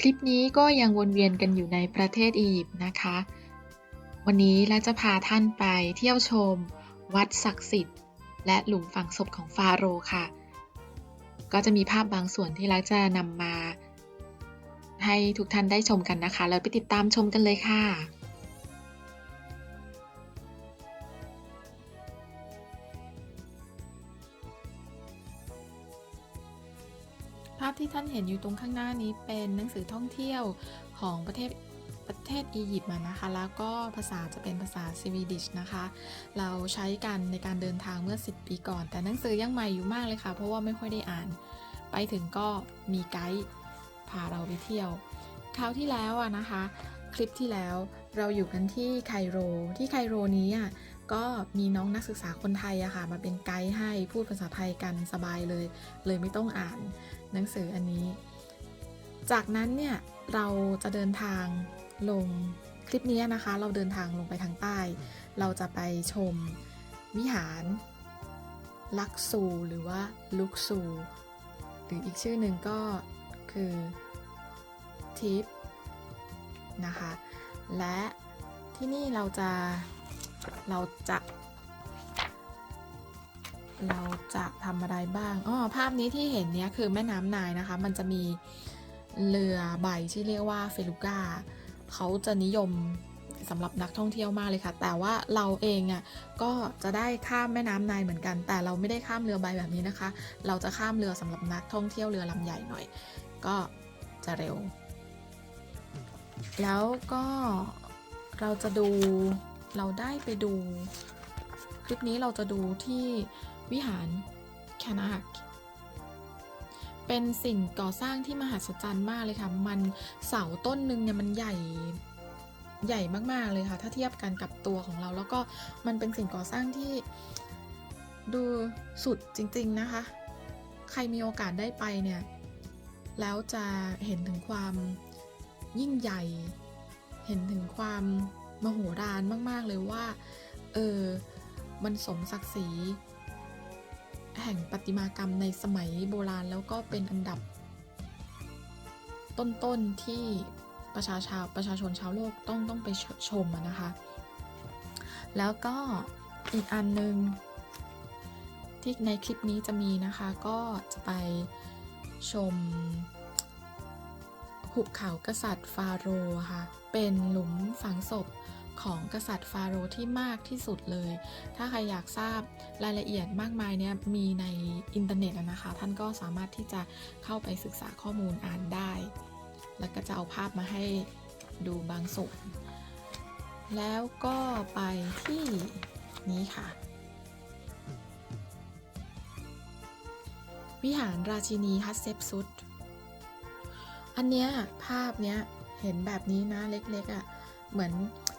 คลิปนี้ก็ยังวนเวียนกันอยู่ในประเทศอียิปต์นะคะ วันนี้และจะพาท่านไปเที่ยวชม วัดศักดิ์สิทธิ์ และหลุมฝังศพของฟาโรห์ค่ะ ก็จะมีภาพบางส่วนที่เราจะนำมา ให้ทุกท่านได้ชมกันนะคะ แล้วไปติดตามชมกันเลยค่ะ ภาพที่ท่านเห็นอยู่ตรงข้างหน้านี้เป็นหนังสือท่องเที่ยวของประเทศประเทศอียิปต์นะคะ แล้วก็ภาษาจะเป็นภาษาสวีดิชนะคะ เราใช้กันในการเดินทางเมื่อ 10 ปีก่อน แต่หนังสือยังใหม่อยู่มากเลยค่ะ เพราะว่าไม่ค่อยได้อ่าน ไปถึงก็มีไกด์พาเราไปเที่ยว คราวที่แล้วอะนะคะ คลิปที่แล้วเราอยู่กันที่ไคโร ที่ไคโรนี้อะก็มีน้องนักศึกษาคนไทยอะค่ะ มาเป็นไกด์ให้พูดภาษาไทยกันสบายเลย เลยไม่ต้องอ่าน หนังสืออันนี้ จากนั้นเนี่ยเราจะเดินทางลงคลิปนี้นะคะ เราเดินทางลงไปทางใต้ เราจะไปชมวิหารลักซูหรือว่าลุกซูหรืออีกชื่อหนึ่งก็คือทิปนะคะ และที่นี่เราจะเราจะ เราจะทำอะไรบ้างอ๋อภาพนี้ที่เห็นเนี้ยคือแม่น้ำนายนะคะ มันจะมีเรือใบที่เรียกว่าเฟลูก้าเขาจะนิยมสำหรับนักท่องเที่ยวมากเลยค่ะ แต่ว่าเราเองอะก็จะได้ข้ามแม่น้ำนายเหมือนกัน แต่เราไม่ได้ข้ามเรือใบแบบนี้นะคะ เราจะข้ามเรือสำหรับนักท่องเที่ยวเรือลำใหญ่หน่อย ก็จะเร็ว แล้วก็เราจะดูเราได้ไปดู คลิปนี้เราจะดูที่ วิหารแคนาคเป็นสิ่งก่อสร้างที่มหัศจรรย์มากเลยค่ะ มันเสาต้นหนึ่งเนี่ยมันใหญ่ใหญ่มากๆเลยค่ะ ถ้าเทียบกันกับตัวของเรา แล้วก็มันเป็นสิ่งก่อสร้างที่ดูสุดจริง ๆนะคะ ใครมีโอกาสได้ไปเนี่ย แล้วจะเห็นถึงความยิ่งใหญ่ เห็นถึงความมโหฬารมาก ๆ เลยว่า เออ มันสมศักดิ์ศรี แห่งประติมากรรมในสมัยโบราณแล้วก็เป็นอันดับ ต้นๆที่ประชาชาประชาชนชาวโลกต้องต้องไปชมนะคะ แล้วก็อีกอันหนึ่งที่ในคลิปนี้จะมีนะคะก็จะไปชม หุบเขากษัตริย์ฟาโรห์ค่ะ เป็นหลุมฝังศพ ของกษัตริย์ฟาโรห์ที่มากที่สุดเลย ถ้าใครอยากทราบรายละเอียดมากมายเนี่ยมีในอินเทอร์เน็ตนะคะ ท่านก็สามารถที่จะเข้าไปศึกษาข้อมูลอ่านได้ แล้วก็จะเอาภาพมาให้ดูบางส่วน แล้วก็ไปที่นี้ค่ะ วิหารราชินีฮัตเซปซุตอันเนี้ยภาพเนี้ยเห็นแบบนี้นะเล็กๆอะ่ะเหมือน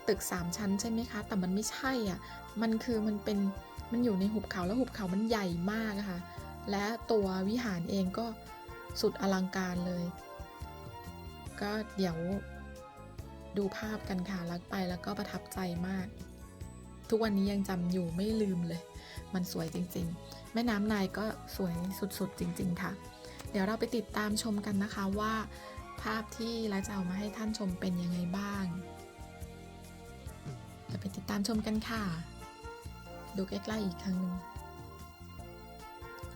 ตึกสามชั้นใช่ไหมคะ แต่มันไม่ใช่อะ่ะ มันคือมันเป็นมันอยู่ในหุบเขาแล้วหุบเขามันใหญ่มากะค่ะ และตัววิหารเองก็สุดอลังการเลย ก็เดี๋ยวดูภาพกันค่ะแล้วไปแล้วก็ประทับใจมาก ทุกวันนี้ยังจำอยู่ไม่ลืมเลย มันสวยจริงๆ แม่น้ำนายก็สวยสุดๆจริง ๆ ค่ะ เดี๋ยวเราไปติดตามชมกันนะคะว่า ภาพที่และจะเอามาให้ท่านชมเป็นยังไงบ้าง เดี๋ยวไปติดตามชมกันค่ะ ดูใกล้ๆอีกครั้งหนึ่ง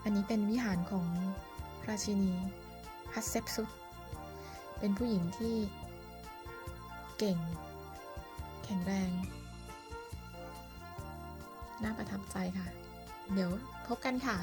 อันนี้เป็นวิหารของราชินีฮัตเซปซุตเป็นผู้หญิงที่เก่ง แข็งแรง น่าประทับใจค่ะ เดี๋ยวพบกันค่ะ